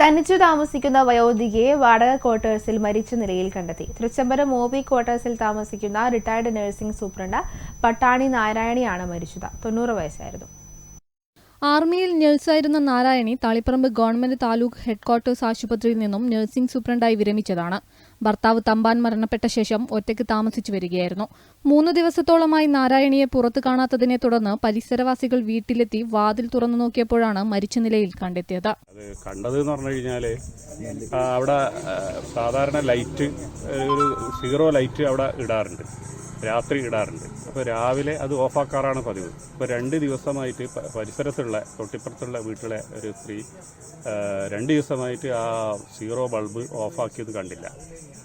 തനിച്ചു താമസിക്കുന്ന വയോധികയെ വാടക ക്വാർട്ടേഴ്സിൽ മരിച്ച നിലയിൽ കണ്ടെത്തി. തൃച്ചംബരം ഒ ക്വാർട്ടേഴ്സിൽ താമസിക്കുന്ന റിട്ടയർഡ് നഴ്സിംഗ് സൂപ്രണ്ട് പട്ടാണി നാരായണിയാണ് മരിച്ചത്. തൊണ്ണൂറ് വയസ്സായിരുന്നു. ആർമിയിൽ നഴ്സായിരുന്ന നാരായണി തളിപ്പറമ്പ് ഗവൺമെന്റ് താലൂക്ക് ഹെഡ്ക്വാർട്ടേഴ്സ് ആശുപത്രിയിൽ നിന്നും നഴ്സിംഗ് സൂപ്രണ്ടായി വിരമിച്ചതാണ്. ഭർത്താവ് തമ്പാൻ മരണപ്പെട്ട ശേഷം ഒറ്റയ്ക്ക് താമസിച്ചു വരികയായിരുന്നു. മൂന്ന് ദിവസത്തോളമായി നാരായണിയെ പുറത്തു കാണാത്തതിനെ തുടർന്ന് പരിസരവാസികൾ വീട്ടിലെത്തി വാതിൽ തുറന്നു നോക്കിയപ്പോഴാണ് മരിച്ച നിലയിൽ കണ്ടെത്തിയത്. കണ്ടത് എന്ന് പറഞ്ഞു കഴിഞ്ഞാൽ അവിടെ സാധാരണ ലൈറ്റ് ഒരു സീറോ ലൈറ്റ് അവിടെ ഇടാറുണ്ട്. രാത്രി ഇടാറുണ്ട്. അപ്പോൾ രാവിലെ അത് ഓഫാക്കാറാണ് പതിവ്. ഇപ്പോൾ രണ്ട് ദിവസമായിട്ട് പരിസരത്തുള്ള തൊട്ടിപ്പുറത്തുള്ള വീട്ടിലെ ഒരു സ്ത്രീ രണ്ട് ദിവസമായിട്ട് ആ സീറോ ബൾബ് ഓഫാക്കിയത് കണ്ടില്ല.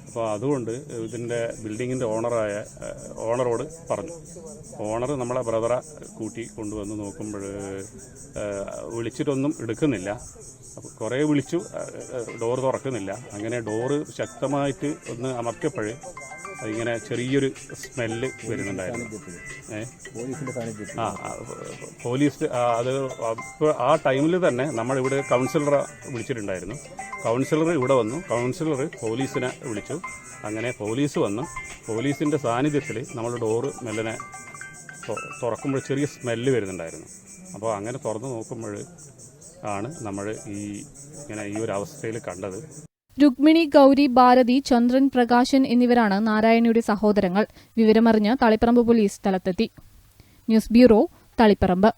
അപ്പോൾ അതുകൊണ്ട് ഇതിന്റെ ബിൽഡിങ്ങിന്റെ ഓണറായ ഓണറോട് പറഞ്ഞു. ഓണർ നമ്മളെ ബ്രദറെ കൂട്ടി കൊണ്ടുവന്ന് നോക്കുമ്പോൾ വിളിച്ചിട്ടൊന്നും എടുക്കുന്നില്ല. അപ്പോൾ കുറേ വിളിച്ചു ഡോറ് തുറക്കുന്നില്ല. അങ്ങനെ ഡോറ് ശക്തമായിട്ട് ഒന്ന് അമർത്തിയപ്പോൾ ഇങ്ങനെ ചെറിയൊരു സ്മെല്ല് വരുന്നുണ്ടായിരുന്നു. ആ പോലീസ് അത് അപ്പോൾ ആ ടൈമിൽ തന്നെ നമ്മളിവിടെ കൗൺസിലറെ വിളിച്ചിട്ടുണ്ടായിരുന്നു. കൗൺസിലർ ഇവിടെ വന്നു. കൗൺസിലർ പോലീസിനെ വിളിച്ചു. അങ്ങനെ പോലീസ് വന്നു പോലീസിന്റെ സാന്നിധ്യത്തിൽ നമ്മൾ ഡോറ് മെല്ലനെ തുറക്കുമ്പോൾ ചെറിയ സ്മെല്ല് വരുന്നുണ്ടായിരുന്നു. അപ്പോൾ അങ്ങനെ തുറന്ന് നോക്കുമ്പോൾ ആണ് നമ്മൾ ഈ ഇങ്ങനെ ഈ ഒരു അവസ്ഥയിൽ കണ്ടത്. രുക്മിണി ഗൌരി ഭാരതി ചന്ദ്രൻ പ്രകാശൻ എന്നിവരാണ് നാരായണിയുടെ സഹോദരങ്ങൾ. വിവരമറിഞ്ഞ് തളിപ്പറമ്പ് പോലീസ് സ്ഥലത്തെത്തി. News bureau Taliparamba.